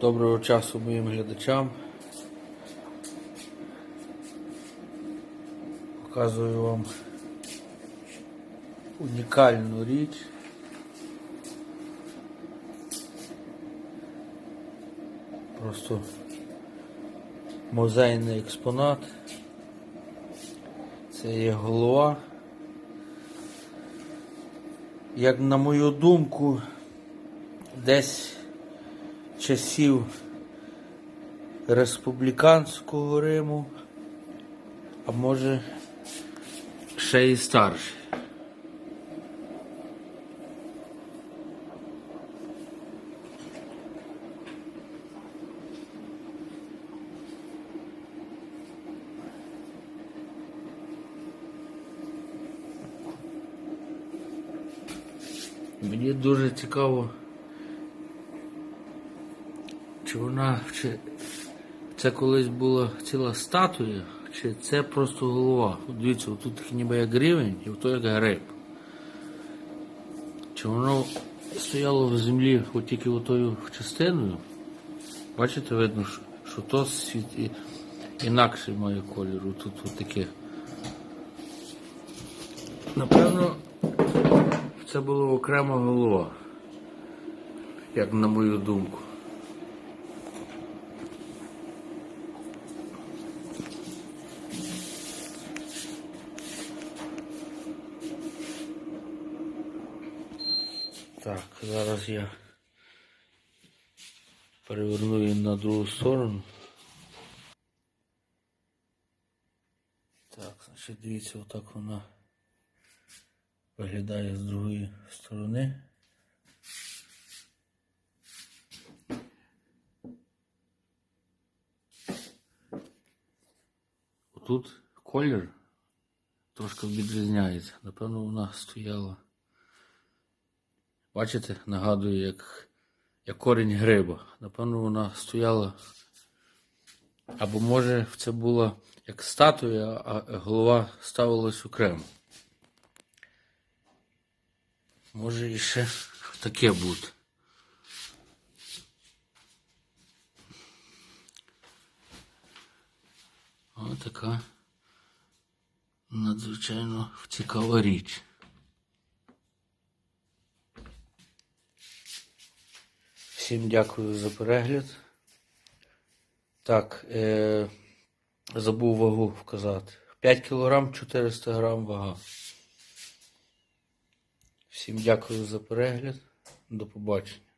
Доброго часу моїм глядачам. Показую вам унікальну річ. Просто музейний експонат. Це є голова. Як на мою думку, десь часів республіканського Риму, а може ще і старший. Мені дуже цікаво, чи вона чи це колись була ціла статуя, чи це просто голова. Дивіться, тут ніби як гривень, і ото як гриб. Чи воно стояло в землі от тільки отою частиною? Бачите, видно, що, то світ і, інакший має кольору. Тут от таке. Напевно, це була окрема голова, як на мою думку. Так, зараз я переверну її на другу сторону. Так, значить дивіться, отак вона виглядає з другої сторони. Тут колір трошки відрізняється. Напевно, вона стояла. Бачите, нагадує, як, як корінь гриба. Напевно, вона стояла. Або може це була як статуя, а голова ставилась окремо. Може і ще таке бути. Ось така надзвичайно цікава річ. Всім дякую за перегляд. Так, е, забув вагу вказати. 5 кг 400 г вага. Всім дякую за перегляд. До побачення.